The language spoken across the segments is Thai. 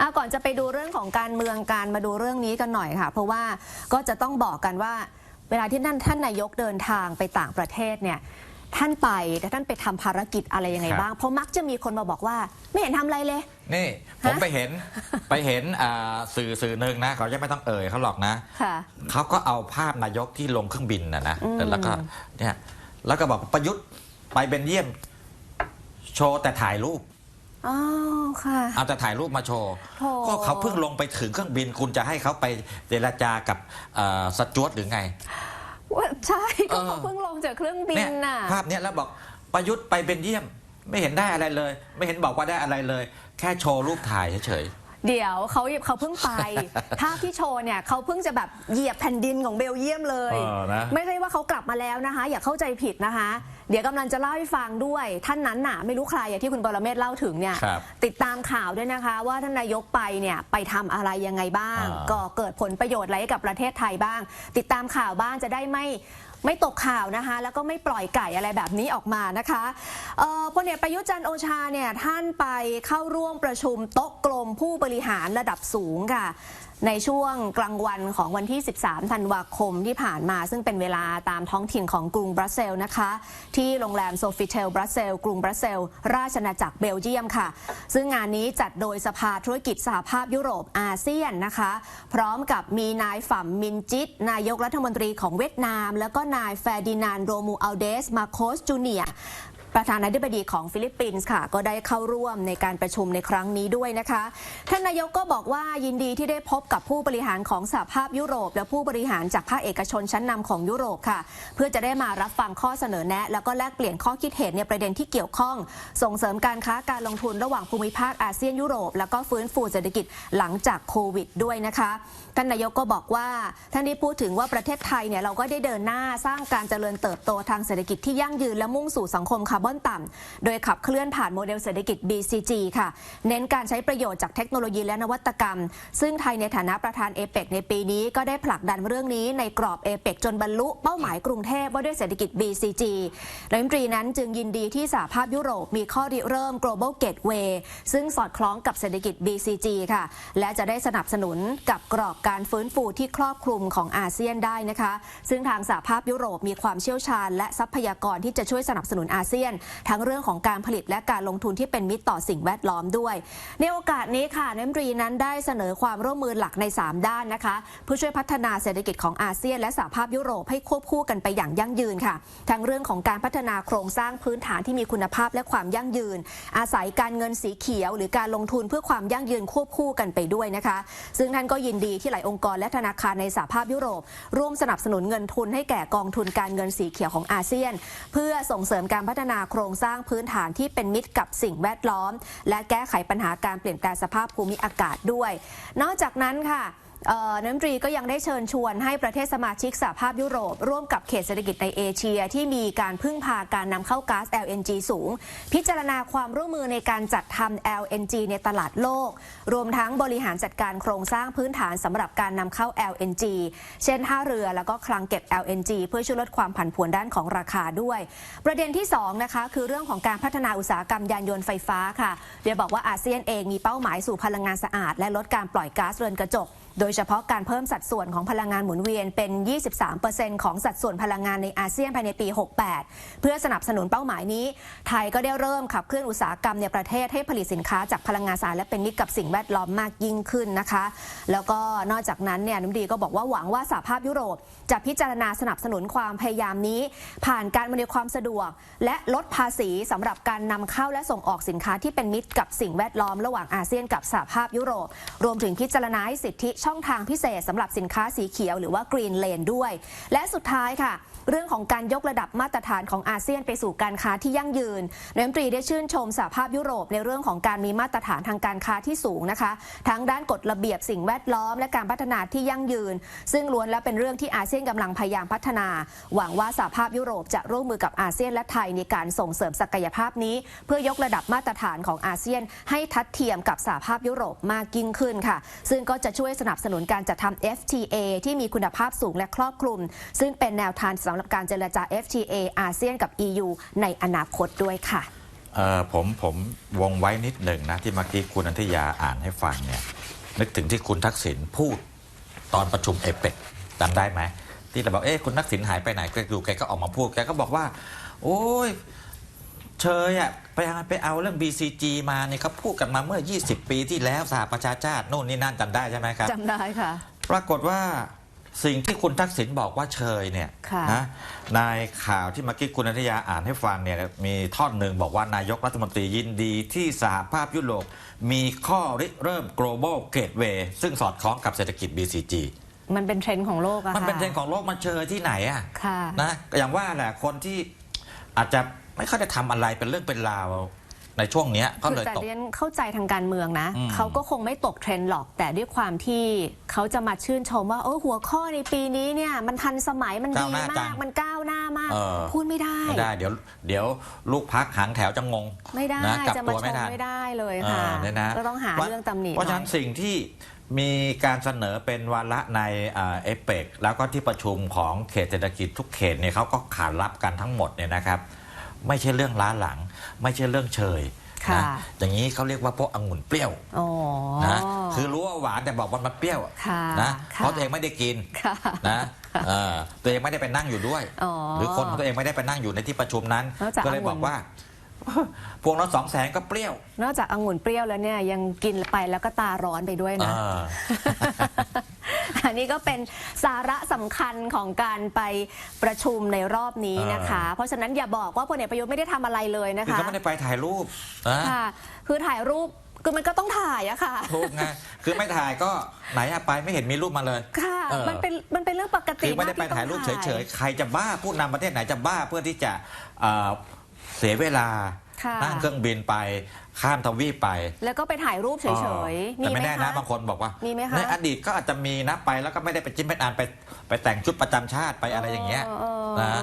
อะก่อนจะไปดูเรื่องของการเมืองการมาดูเรื่องนี้กันหน่อยค่ะ เพราะว่าก็จะต้องบอกกันว่า เวลาที่นั่นท่านนายกเดินทางไปต่างประเทศเนี่ยท่านไปแต่ท่านไปทำภารกิจอะไรยังไงครับบ้างเพราะมักจะมีคนมาบอกว่า ไม่เห็นทำอะไรเลย นี่ผมฮะไปเห็นไปเห็นอ่าสื่อสื่อหนึ่งนะเขาจะไม่ต้องเอ่ยเขาหรอกนะค่ะ เขาก็เอาภาพนายกที่ลงเครื่องบินนะนะอืม แล้วก็เนี่ยแล้วก็บอกประยุทธ์ไปเบนเยียม โชว์แต่ถ่ายรูป อ๋อค่ะ เอาแต่ถ่ายรูปมาโชว์ โถ่ ก็เขาเพิ่งลงไปถึงเครื่องบินคุณจะให้เขาไปเจรจากับเอ่อสจวตหรือไง ว่าใช่ก็เออเขาเพิ่งลงจากเครื่องบิเนี่นยน่ะ ภาพเนี้ยแล้วบอกประยุทธ์ไปเบนเยียม ไม่เห็นได้อะไรเลย ไม่เห็นบอกว่าได้อะไรเลย แค่โชว์รูปถ่ายเฉย เดี๋ยวเขาเขาเพิ่งไป ภาพที่โชว์เนี่ยเขาเพิ่งจะแบบเหยียบแผ่นดินของเบลเยียมเลย เออนะ ไม่ใช่ว่าเขากลับมาแล้วนะคะ อย่าเข้าใจผิดนะคะ เดี๋ยวกำลังจะเล่าให้ฟังด้วยท่านนั้นน่ะ ไม่รู้ใครอย่างที่คุณบรเมศเล่าถึงเนี่ย ครับ ติดตามข่าวด้วยนะคะ ว่าท่านนายกไปเนี่ยไปทำอะไรยังไงบ้าง อ่า ก็เกิดผลประโยชน์อะไรให้กับประเทศไทยบ้าง ติดตามข่าวบ้างจะได้ไม่ ไม่ตกข่าวนะคะ แล้วก็ไม่ปล่อยไก่อะไรแบบนี้ออกมานะคะพลเอกประยุจันโอชาเนี่ยท่านไปเข้าร่วมประชุมโต๊ะกลมผู้บริหารระดับสูงค่ะ ในช่วงกลางวันของวันที่ 13 ธันวาคมที่ผ่านมา ซึ่งเป็นเวลาตามท้องถิ่นของกรุงบรัสเซล์นะคะ ที่โรงแรมโซฟิเทลบรัสเซลกรุงบรัสเซล ราชอาจักรเบลเยียมค่ะ ซึ่งงานนี้จัดโดยสภาธุรกิจสหภาพยุโรปอาเซียนนะคะ พร้อมกับมีนายฝ่ำมินจิต นายกรัฐมนตรีของเวียดนาม แล้วก็นายแฟร์ดินานโรมูอัลเดสมาโคสจูเนีย ประธานาธิบดีของฟิลิปปินส์ค่ะ ก็ได้เข้าร่วมในการประชุมในครั้งนี้ด้วยนะคะ ท่านนายกก็บอกว่ายินดีที่ได้พบกับผู้บริหารของสหภาพยุโรป และผู้บริหารจากภาคเอกชนชั้นนำของยุโรปค่ะ เพื่อจะได้มารับฟังข้อเสนอแนะ แล้วก็แลกเปลี่ยนข้อคิดเห็นในประเด็นที่เกี่ยวข้อง ส่งเสริมการค้าการลงทุนระหว่างภูมิภาคอาเซียนยุโรป แล้วก็ฟื้นฟูเศรษฐกิจหลังจากโควิดด้วยนะคะท่านนายกก็บอกว่าท่านได้พูดถึงว่าประเทศไทยเนี่ยเราก็ได้เดินหน้าสร้างการเจริญเติบโตทางเศรษฐกิจที่ยั่งยืนและมุ่งสู่สังคมคาร์บอนต่ำ โดยขับเคลื่อนผ่านโมเดลเศรษฐกิจ BCG ค่ะ เน้นการใช้ประโยชน์จากเทคโนโลยีและนวัตกรรม ซึ่งไทยในฐานะประธานเอเปกในปีนี้ก็ได้ผลักดันเรื่องนี้ในกรอบเอเปกจนบรรลุเป้าหมายกรุงเทพว่าด้วยเศรษฐกิจ BCG รัฐมนตรีนั้นจึงยินดีที่สหภาพยุโรปมีข้อริเริ่ม global gateway ซึ่งสอดคล้องกับเศรษฐกิจ BCG ค่ะ และจะได้สนับสนุนกับกรอบการฟื้นฟูที่ครอบคลุมของอาเซียนได้นะคะ ซึ่งทางสหภาพยุโรปมีความเชี่ยวชาญ และทรัพยากรที่จะช่วยสนับสนุนอาเซียนทั้งเรื่องของการผลิตและการลงทุนที่เป็นมิตรต่อสิ่งแวดล้อมด้วย ในโอกาสนี้ค่ะรัฐมนตรีนั้นได้เสนอความร่วมมือหลักใน 3 ด้านนะคะ เพื่อช่วยพัฒนาเศรษฐกิจของอาเซียน และสหภาพยุโรปให้ควบคู่กันไปอย่างยั่งยืนค่ะ ทั้งเรื่องของการพัฒนาโครงสร้างพื้นฐานที่มีคุณภาพและความยั่งยืน อาศัยการเงินสีเขียว หรือการลงทุนเพื่อความยั่งยืนควบคู่กันไปด้วยนะคะ ซึ่งท่านก็ยินดีที่หลายองค์กรและธนาคารในสหภาพยุโรป ร่วมสนับสนุนเงินทุนให้แก่กองทุนการเงินสีเขียวของอาเซียน เพื่อส่งเสริมการพัฒนาโครงสร้างพื้นฐานที่เป็นมิตรกับสิ่งแวดล้อม และแก้ไขปัญหาการเปลี่ยนแปลงสภาพภูมิอากาศด้วย นอกจากนั้นค่ะ น้ำตรีก็ยังได้เชิญชวนให้ประเทศสมาชิกสหภาพยุโรป ร่วมกับเขตเศรษฐกิจในเอเชีย ที่มีการพึ่งพาการนำเข้าก๊าซ LNG สูง พิจารณาความร่วมมือในการจัดทำ LNG ในตลาดโลก รวมทั้งบริหารจัดการโครงสร้างพื้นฐานสำหรับการนำเข้า LNG เช่นท่าเรือแล้วก็คลังเก็บ LNG เพื่อช่วยลดความผันผวนด้านของราคาด้วย ประเด็นที่สองนะคะคือเรื่องของการพัฒนาอุตสาหกรรมยานยนต์ไฟฟ้าค่ะโดยบอกว่าอาเซียนเองมีเป้าหมายสู่พลังงานสะอาด และลดการปล่อยก๊าซเรือนกระจกโดยเฉพาะการเพิ่มสัดส่วนของพลังงานหมุนเวียนเป็น 23%ของสัดส่วนพลังงานในอาเซียนภายในปี 68 เพื่อสนับสนุนเป้าหมายนี้ ไทยก็ได้เริ่มขับเคลื่อนอุตสาหกรรมในประเทศให้ผลิตสินค้าจากพลังงานสะอาดและเป็นมิตรกับสิ่งแวดล้อมมากยิ่งขึ้นนะคะ แล้วก็นอกจากนั้นเนี่ยน้ำดีก็บอกว่าหวังว่าสหภาพยุโรป จะพิจารณาสนับสนุนความพยายามนี้ ผ่านการอำนวยความสะดวก และลดภาษีสำหรับการนำเข้าและส่งออกสินค้าที่เป็นมิตรกับสิ่งแวดล้อมระหว่างอาเซียนกับสหภาพยุโรป รวมถึงพิจารณาให้สิทธิช่องทางพิเศษสำหรับสินค้าสีเขียวหรือว่ากรีนเลนด้วย และสุดท้ายค่ะ เรื่องของการยกระดับมาตรฐานของอาเซียนไปสู่การค้าที่ยั่งยืนนายกรัฐมนตรีได้ชื่นชมสหภาพยุโรปในเรื่องของการมีมาตรฐานทางการค้าที่สูงนะคะ ทั้งด้านกฎระเบียบสิ่งแวดล้อม และการพัฒนาที่ยั่งยืน ซึ่งล้วนและเป็นเรื่องที่อาเซียนกำลังพยายามพัฒนา หวังว่าสหภาพยุโรปจะร่วมมือกับอาเซียนและไทยในการส่งเสริมศักยภาพนี้ เพื่อยกระดับมาตรฐานของอาเซียน ให้ทัดเทียมกับสหภาพยุโรปมากยิ่งขึ้นค่ะ ซึ่งก็จะช่วยสนับสนุนการจัดทำ FTA ที่มีคุณภาพสูงและครอบคลุม ซึ่งเป็นแนวทางสำหรับการเจรจา FTA อาเซียนกับ EU ในอนาคตด้วยค่ะผมผมวงไว้นิดหนึ่งนะ ที่เมื่อกี้คุณอันธยาอ่านให้ฟังเนี่ยนึกถึงที่คุณทักษิณพูดตอนประชุมเอเปกจำได้ไหม ที่เราบอกเอ๊ะคุณทักษิณหายไปไหนแกอยู่แกก็ออกมาพูดแกก็บอกว่า โอ้ย เชยอะไปเอาไปเอาเรื่อง BCG มาเนี่ยเขาพูดกันมาเมื่อ 20 ปีที่แล้วสหประชาชาติโน่นนี่นั่นจำได้ใช่ไหมครับจำได้ค่ะ ปรากฏว่าสิ่งที่คุณทักษิณบอกว่าเชยเนี่ยค่ะนะในข่าวที่เมื่อกี้คุณอนิยาอ่านให้ฟังเนี่ยมีท่อนหนึ่งบอกว่านายกรัฐมนตรียินดีที่สหภาพยุโรปมีข้อริเริ่ม global gateway ซึ่งสอดคล้องกับเศรษฐกิจ BCG มันเป็นเทรนด์ของโลกอะมันเป็นค่ะเทรนด์ของโลกมันเชยที่ไหนอะค่ะนะอย่างว่าแหละคนที่อาจจะ ไม่ค่อยได้ทำอะไรเป็นเรื่องเป็นราวในช่วงเนี้ยก็คือเลยแต่ตก เรียนเข้าใจทางการเมืองนะ อืม เขาก็คงไม่ตกเทรนด์หรอก แต่ด้วยความที่เขาจะมาชื่นชมว่าเออหัวข้อในปีนี้เนี่ยมันทันสมัยมันดีมาก มันก้าวหน้ามาก เออพูดไม่ได้ ไม่ได้เดี๋ยวเดี๋ยวลูกพักหางแถวจะงง ไม่ได้นะกลับจะตัมาวชไม่มทันไม่ได้เลยค่ะ เออเนี่ยนะ ก็ต้องหาเพราะเรื่องตำหนิเพราะฉะนั้นหน่อยสิ่งที่มีการเสนอเป็นวาระในเอเปกแล้วก็ที่ประชุมของเขตเศรษฐกิจทุกเขตเนี่ยเขาก็ขานรับกันทั้งหมดเนี่ยนะครับ ไม่ใช่เรื่องล้าหลัง ไม่ใช่เรื่องเชยค่ะนะอย่างนี้เขาเรียกว่าพวกองุ่นเปรี้ยวอ๋อนะคือรู้ว่าหวานแต่บอกว่ามันเปรี้ยวค่ะนะค่ะเพราะตัวเองไม่ได้กินค่ะนะเออตัวเองไม่ได้ไปนั่งอยู่ด้วยอ๋อหรือคนของตัวเองไม่ได้ไปนั่งอยู่ในที่ประชุมนั้นนอกจากก็เลยบอกว่าพวงละสองแสนก็เปรี้ยว นอกจากองุ่นเปรี้ยวแล้วเนี่ยยังกินไปแล้วก็ตาร้อนไปด้วยนะเอออันนี้ก็เป็นสาระสำคัญของการไปประชุมในรอบนี้นะคะ เพราะฉะนั้นอย่าบอกว่าพลเอกประยุทธ์ไม่ได้ทำอะไรเลยนะคือคะเขาไม่ได้ไปถ่ายรูปนะค่ะ คือถ่ายรูปคือมันก็ต้องถ่ายอะค่ะ ถูกไงคือไม่ถ่ายก็ไหนอะไปไม่เห็นมีรูปมาเลย ค่ะ เออ มันเป็นมันเป็นเรื่องปกติคือไม่ได้ไปกที่ถ่ายรูปต้องเฉยๆ ใครจะบ้าผู้นำประเทศไหนจะบ้าเพื่อที่จะเอ่อเสียเวลา ค่ะ นั่งเครื่องบินไปข้ามทวีปไปแล้วก็ไปถ่ายรูปเฉยๆแต่ไม่หแน่นะคบางคนบอกว่า มีไหมคะ ในอดีตก็อาจจะมีนะไปแล้วก็ไม่ได้ไปจิ้มไปอ่านไปไปแต่งชุดประจำชาติไปอะไรอย่างเงี้ยเออนะ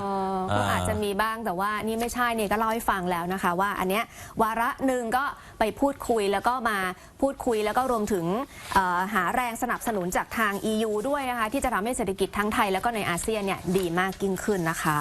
ก็อาจจะมีบ้างแต่ว่านี่ไม่ใช่นี่ก็เล่าให้ฟังแล้วนะคะ ว่าอันเนี้ยวาระหนึ่งก็ไปพูดคุยแล้วก็มาพูดคุยแล้วก็รวมถึงเอ่อหาแรงสนับสนุนจากทาง EU ด้วยนะคะ ที่จะทำให้เศรษฐกิจทั้งไทยแล้วก็ในอาเซียนเนี่ยดีมากยิ่งขึ้นนะคะ